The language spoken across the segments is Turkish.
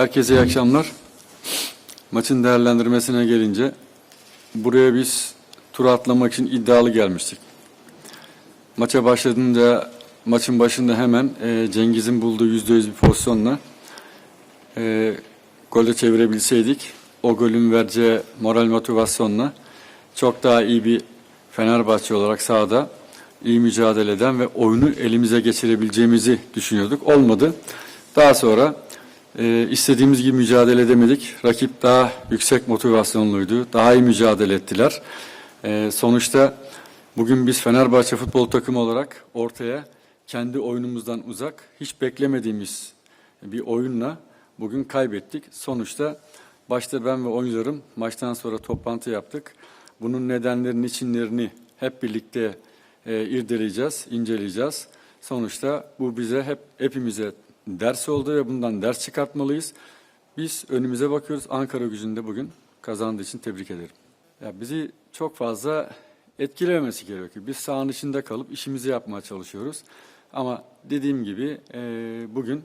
Herkese iyi akşamlar. Maçın değerlendirmesine gelince buraya biz tur atlamak için iddialı gelmiştik. Maça başladığında maçın başında hemen e, Cengiz'in bulduğu yüzde yüz bir pozisyonla e, gole çevirebilseydik o golün vereceği moral motivasyonla çok daha iyi bir Fenerbahçe olarak sahada iyi mücadele eden ve oyunu elimize geçirebileceğimizi düşünüyorduk. Olmadı. Daha sonra e, istediğimiz gibi mücadele edemedik. Rakip daha yüksek motivasyonluydu. Daha iyi mücadele ettiler. E, sonuçta bugün biz Fenerbahçe futbol takımı olarak ortaya kendi oyunumuzdan uzak, hiç beklemediğimiz bir oyunla bugün kaybettik. Sonuçta başta ben ve oyuncularım maçtan sonra toplantı yaptık. Bunun nedenlerini, içinlerini hep birlikte e, irdeleyeceğiz, inceleyeceğiz. Sonuçta bu bize hep hepimize ders oldu ve bundan ders çıkartmalıyız. Biz önümüze bakıyoruz. Ankara gücünde bugün kazandığı için tebrik ederim. Ya bizi çok fazla etkilememesi gerekiyor. Biz sahanın içinde kalıp işimizi yapmaya çalışıyoruz. Ama dediğim gibi e, bugün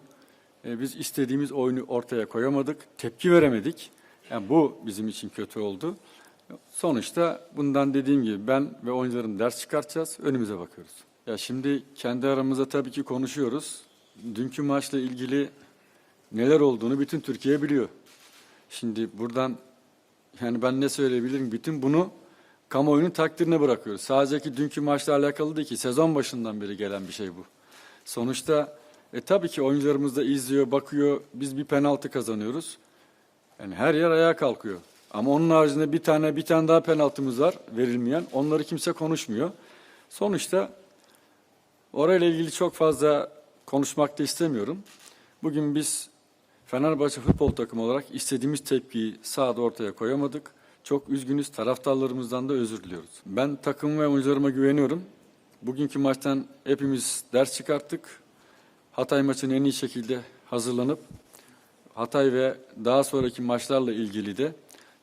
e, biz istediğimiz oyunu ortaya koyamadık, tepki veremedik. Yani bu bizim için kötü oldu. Sonuçta bundan dediğim gibi ben ve oyuncularım ders çıkartacağız, önümüze bakıyoruz. Ya şimdi kendi aramızda tabii ki konuşuyoruz. Dünkü maçla ilgili neler olduğunu bütün Türkiye biliyor. Şimdi buradan yani ben ne söyleyebilirim? Bütün bunu kamuoyunun takdirine bırakıyoruz. Sadece ki dünkü maçla alakalı değil ki sezon başından beri gelen bir şey bu. Sonuçta e, tabii ki oyuncularımız da izliyor, bakıyor. Biz bir penaltı kazanıyoruz. Yani her yer ayağa kalkıyor. Ama onun haricinde bir tane bir tane daha penaltımız var verilmeyen. Onları kimse konuşmuyor. Sonuçta orayla ilgili çok fazla konuşmak da istemiyorum. Bugün biz Fenerbahçe futbol takımı olarak istediğimiz tepkiyi sahada ortaya koyamadık. Çok üzgünüz. Taraftarlarımızdan da özür diliyoruz. Ben takım ve oyuncularıma güveniyorum. Bugünkü maçtan hepimiz ders çıkarttık. Hatay maçını en iyi şekilde hazırlanıp Hatay ve daha sonraki maçlarla ilgili de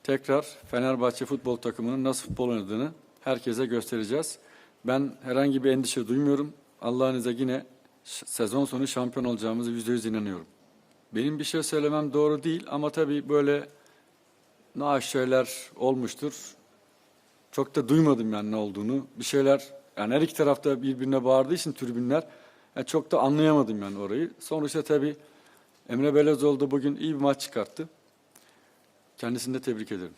tekrar Fenerbahçe futbol takımının nasıl futbol oynadığını herkese göstereceğiz. Ben herhangi bir endişe duymuyorum. Allah'ın izniyle yine sezon sonu şampiyon olacağımızı yüzde yüz inanıyorum. Benim bir şey söylemem doğru değil ama tabii böyle naaş şeyler olmuştur. Çok da duymadım yani ne olduğunu. Bir şeyler yani her iki tarafta birbirine bağırdığı için tribünler yani çok da anlayamadım yani orayı. Sonuçta tabii Emre Belezoğlu da bugün iyi bir maç çıkarttı. Kendisini de tebrik ederim.